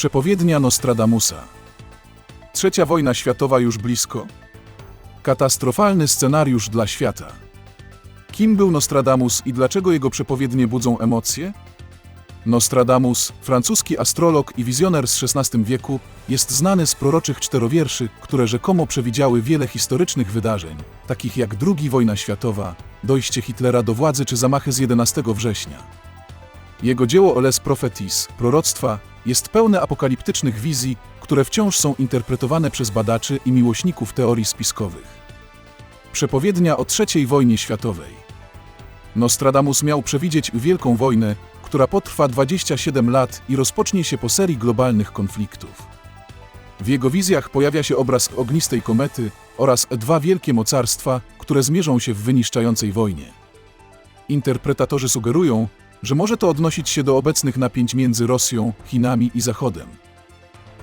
Przepowiednia Nostradamusa. Trzecia wojna światowa już blisko? Katastrofalny scenariusz dla świata. Kim był Nostradamus i dlaczego jego przepowiednie budzą emocje? Nostradamus, francuski astrolog i wizjoner z XVI wieku, jest znany z proroczych czterowierszy, które rzekomo przewidziały wiele historycznych wydarzeń, takich jak II wojna światowa, dojście Hitlera do władzy czy zamachy z 11 września. Jego dzieło Oles Prophetis, proroctwa, jest pełne apokaliptycznych wizji, które wciąż są interpretowane przez badaczy i miłośników teorii spiskowych. Przepowiednia o III wojnie światowej. Nostradamus miał przewidzieć Wielką Wojnę, która potrwa 27 lat i rozpocznie się po serii globalnych konfliktów. W jego wizjach pojawia się obraz ognistej komety oraz dwa wielkie mocarstwa, które zmierzą się w wyniszczającej wojnie. Interpretatorzy sugerują, że może to odnosić się do obecnych napięć między Rosją, Chinami i Zachodem.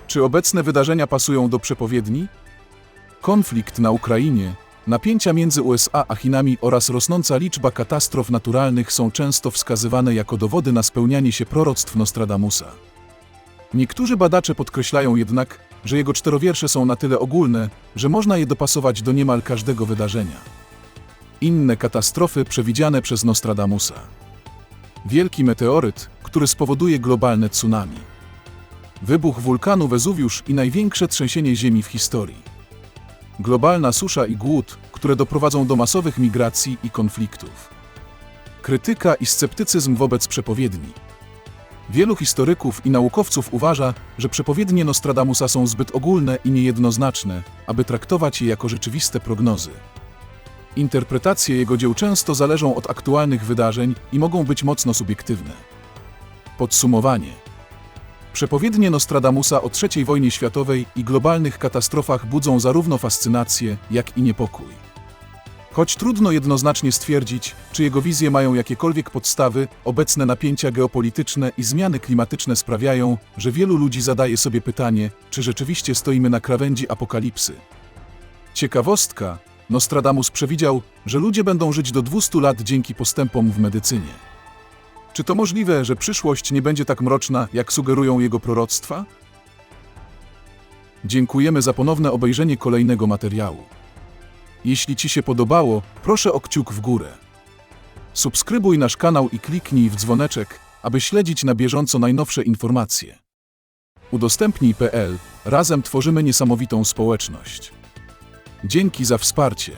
Czy obecne wydarzenia pasują do przepowiedni? Konflikt na Ukrainie, napięcia między USA a Chinami oraz rosnąca liczba katastrof naturalnych są często wskazywane jako dowody na spełnianie się proroctw Nostradamusa. Niektórzy badacze podkreślają jednak, że jego czterowiersze są na tyle ogólne, że można je dopasować do niemal każdego wydarzenia. Inne katastrofy przewidziane przez Nostradamusa. Wielki meteoryt, który spowoduje globalne tsunami. Wybuch wulkanu Wezuwiusz i największe trzęsienie ziemi w historii. Globalna susza i głód, które doprowadzą do masowych migracji i konfliktów. Krytyka i sceptycyzm wobec przepowiedni. Wielu historyków i naukowców uważa, że przepowiednie Nostradamusa są zbyt ogólne i niejednoznaczne, aby traktować je jako rzeczywiste prognozy. Interpretacje jego dzieł często zależą od aktualnych wydarzeń i mogą być mocno subiektywne. Podsumowanie. Przepowiednie Nostradamusa o III wojnie światowej i globalnych katastrofach budzą zarówno fascynację, jak i niepokój. Choć trudno jednoznacznie stwierdzić, czy jego wizje mają jakiekolwiek podstawy, obecne napięcia geopolityczne i zmiany klimatyczne sprawiają, że wielu ludzi zadaje sobie pytanie, czy rzeczywiście stoimy na krawędzi apokalipsy. Ciekawostka, Nostradamus przewidział, że ludzie będą żyć do 200 lat dzięki postępom w medycynie. Czy to możliwe, że przyszłość nie będzie tak mroczna, jak sugerują jego proroctwa? Dziękujemy za ponowne obejrzenie kolejnego materiału. Jeśli Ci się podobało, proszę o kciuk w górę. Subskrybuj nasz kanał i kliknij w dzwoneczek, aby śledzić na bieżąco najnowsze informacje. Udostępnij.pl Razem tworzymy niesamowitą społeczność. Dzięki za wsparcie.